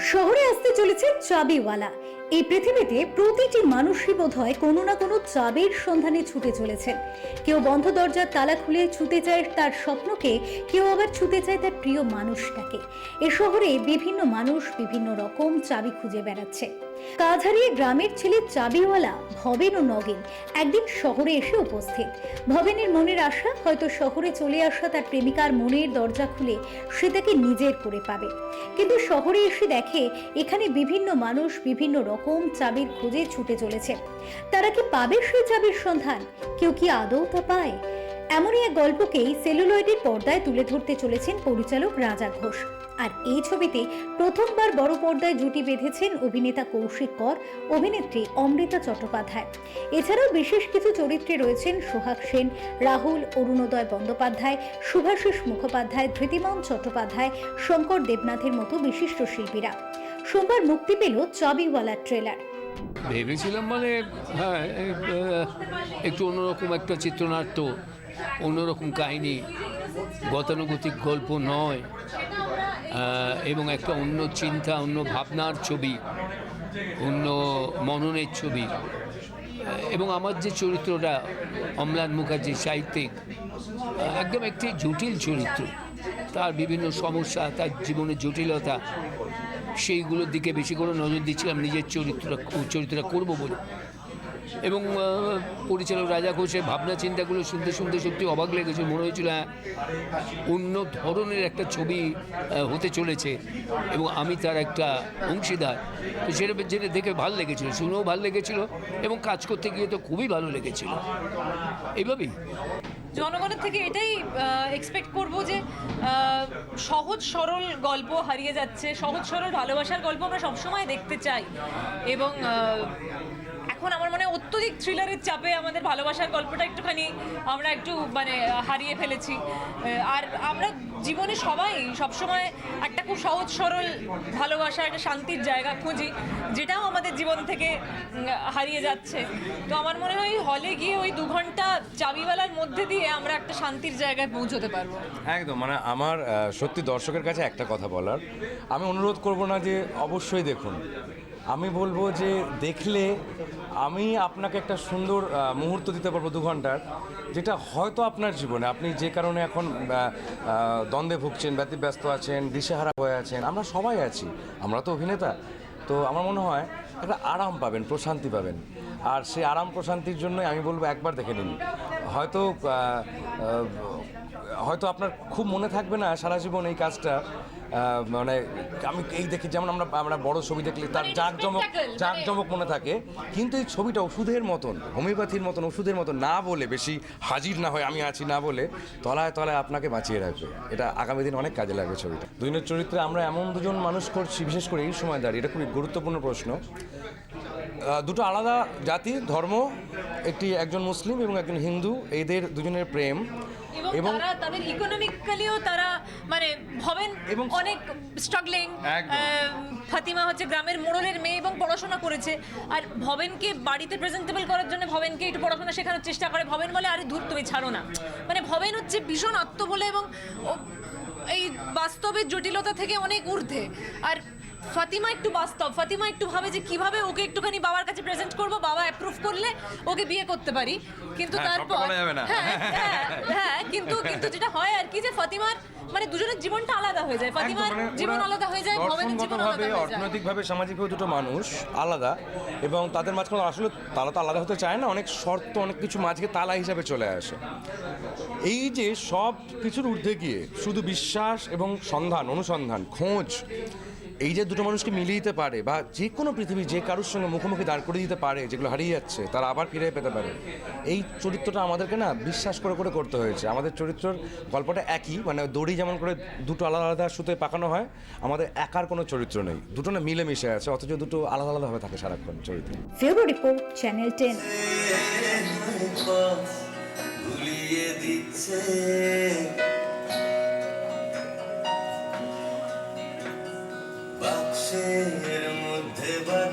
শহরে আসতে চলেছে চাবিওয়ালা। এই পৃথিবীতে প্রতিটি মানুষই বোধ হয় কোনো না কোনো চাবির সন্ধানে ছুটে চলেছেন। কেউ বন্ধ দরজার তালা খুলে ছুতে চায় তার স্বপ্নকে, কেউ আবার ছুতে চায় তার প্রিয় মানুষটাকে। এ শহরে বিভিন্ন মানুষ বিভিন্ন রকম চাবি খুঁজে বেড়াচ্ছে। কাজ হারিয়ে গ্রামের ছেলে চাবিওয়ালা ভবেন ও নগেন একদিন শহরে এসে উপস্থিত। ভবেনের মনের আশা হয়তো শহরে চলে আসা তার প্রেমিকার মনের দরজা খুলে সে তাকে নিজের করে পাবে। কিন্তু শহরে এসে দেখে এখানে বিভিন্ন মানুষ বিভিন্ন রকম চাবির খোঁজে ছুটে চলেছে। তারা কি পাবে সেই চাবির সন্ধান? কেউ কি আদৌ তা পায়? এমনই এক গল্পকেই সেলুলয়েডের পর্দায় তুলে ধরতে চলেছেন পরিচালক রাজা ঘোষ। আর এই ছবিতে প্রথমবার বড় পর্দায় জুটি বেঁধেছেন অভিনেতা কৌশিক কর, অভিনেত্রী অমৃতা চট্টোপাধ্যায়। এছাড়াও বিশেষ কিছু চরিত্রে রয়েছেন সোহাগ সেন, রাহুল অরুণোদয় বন্দ্যোপাধ্যায়, শুভাশিস মুখোপাধ্যায়, ধৃতিমান চট্টোপাধ্যায়, শঙ্কর দেবনাথের মতো বিশিষ্ট শিল্পীরা। সোমবার মুক্তি পেল চাবিওয়ালা ট্রেলার। ভেবেছিলাম মানে হ্যাঁ একটু অন্যরকম একটা চিত্রনাট্য, অন্যরকম কাহিনী, গতানুগতিক গল্প নয়। এবং একটা অন্য চিন্তা, অন্য ভাবনার ছবি, অন্য মননের ছবি। এবং আমার যে চরিত্রটা, অম্লান মুখার্জি সাহিত্যিক একদম একটি জটিল চরিত্র। তার বিভিন্ন সমস্যা, তার জীবনের জটিলতা, সেইগুলোর দিকে বেশি করে নজর দিচ্ছিলাম, নিজের চরিত্রটা চরিত্রটা করব বলে। এবং পরিচালক রাজা ঘোষের ভাবনা চিন্তাগুলো শুনতে শুনতে সত্যি অবাক লেগেছে। মনে হয়েছিল হ্যাঁ, অন্য ধরনের একটা ছবি হতে চলেছে এবং আমি তার একটা অংশীদার। তো সেটা যেটা দেখে ভালো লেগেছিল শুনেও ভালো লেগেছিল এবং কাজ করতে গিয়ে তো খুবই ভালো লেগেছিল। এইভাবেই। জনগণের থেকে এটাই এক্সপেক্ট করব যে সহজ সরল গল্প হারিয়ে যাচ্ছে সহজ সরল ভালোবাসার গল্প আমরা সবসময় দেখতে চাই এবং আহ, এখন আমার মনে হয় অত্যধিক থ্রিলারের চাপে আমাদের ভালোবাসার গল্পটা একটুখানি আমরা একটু মানে হারিয়ে ফেলেছি। আর আমরা জীবনে সবাই সবসময় একটা খুব সহজ, সরল, ভালোবাসা, একটা শান্তির জায়গা খুঁজি, যেটাও আমাদের জীবন থেকে হারিয়ে যাচ্ছে। তো আমার মনে হয় হলে গিয়ে ওই দু ঘণ্টা চাবিওয়ালার মধ্যে দিয়ে আমরা একটা শান্তির জায়গায় পৌঁছতে পারব। একদম মানে আমার সত্যি দর্শকের কাছে একটা কথা বলার। আমি অনুরোধ করব না যে অবশ্যই দেখুন। আমি বলব যে দেখলে আমি আপনাকে একটা সুন্দর মুহূর্ত দিতে পারব দু ঘণ্টার, যেটা হয়তো আপনার জীবনে। আপনি যে কারণে এখন দ্বন্দ্বে ভুগছেন ব্যতিব্যস্ত আছেন, দিশেহারা হয়ে আছেন, আমরা সবাই আছি, আমরা তো অভিনেতা। তো আমার মনে হয় একটা আরাম পাবেন, প্রশান্তি পাবেন। আর সেই আরাম প্রশান্তির জন্য আমি বলব একবার দেখে নিন। হয়তো হয়তো আপনার খুব মনে থাকবে না সারা জীবন এই কাজটা। মানে আমি এই দেখি যেমন আমরা আমরা বড় ছবি দেখলে তার মানে জাঁকজমক মানে- জাঁকজমক মনে থাকে। কিন্তু এই ছবিটা ওষুধের মতন হোমিওপ্যাথির মতন ওষুধের মতন না বলে বেশি হাজির না হয় আমি আছি না বলে তলায় তলায় আপনাকে বাঁচিয়ে রাখবে। এটা আগামী দিন অনেক কাজে লাগবে ছবিটা। দুজনের চরিত্রে আমরা এমন দুজন মানুষ করছি বিশেষ করে এই সময় দাঁড়িয়ে এটা খুবই গুরুত্বপূর্ণ প্রশ্ন। দুটো আলাদা জাতি ধর্ম একটি একজন মুসলিম এবং একজন হিন্দু এদের দুজনের প্রেম। এবং তারা তাদের ইকোনমিক্যালিও তারা মানে ভবেন এবং- অনেক স্ট্রাগলিং ফাতিমা হচ্ছে গ্রামের মোড়লের মেয়ে এবং পড়াশোনা করেছে। আর ভবেনকে বাড়িতে প্রেজেন্টেবল করার জন্য ভবেনকে একটু পড়াশোনা শেখানোর চেষ্টা করে। ভবেন বলে আরে দূর তুমি ছাড়ো না। মানে ভবেন হচ্ছে ভীষণ আত্মবলে এবং এই বাস্তবের জটিলতা থেকে অনেক ঊর্ধ্বে। আর ফাতিমা একটু বাস্তব ফাতিমা একটু ভাবে যে কীভাবে ওকে একটুখানি বাবার কাছে প্রেজেন্ট করব বাবা অ্যাপ্রুভ করলে ওকে বিয়ে করতে পারি। কিন্তু হ্যাঁ, তারপর। হ্যাঁ হ্যাঁ, হ্যাঁ কিন্তু কিন্তু যেটা হয় আর কি যে ফাতিমার মানে দুজনের জীবনটা আলাদা হয়ে যায়। ফাতিমার মানে জীবন আলাদা হয়ে যায় ভবেনের জীবন আলাদা হয়ে যায়। অর্থনৈতিকভাবে সামাজিকভাবে দুটো মানুষ আলাদা এবং তাদের মাঝখানে আসলে তারা তো আলাদা হতে চায় না অনেক শর্ত অনেক কিছু মাঝকে তালা হিসাবে চলে আসে। এই যে সব কিছুর ঊর্ধ্বে গিয়ে শুধু বিশ্বাস এবং সন্ধান অনুসন্ধান খোঁজ এই যে দুটো মানুষকে মিলিয়ে দিতে পারে বা যে কোনো পৃথিবী যে কারোর সঙ্গে মুখোমুখি দাঁড় করে দিতে পারে যেগুলো হারিয়ে যাচ্ছে তারা আবার ফিরে পেতে পারে। এই চরিত্রটা আমাদেরকে না বিশ্বাস করে করে করতে হয়েছে। আমাদের চরিত্রর গল্পটা একই মানে দড়ি যেমন করে দুটো আলাদা আলাদা সুতে পাকানো হয় আমাদের একার কোনো চরিত্র নেই। দুটো না মিলেমিশে আছে অথচ দুটো আলাদা আলাদাভাবে থাকে সারাক্ষণ চরিত্র। রিপোর্ট চ্যানেল টেন ভুলিয়ে দিচ্ছে। আকাশের মধ্যে বা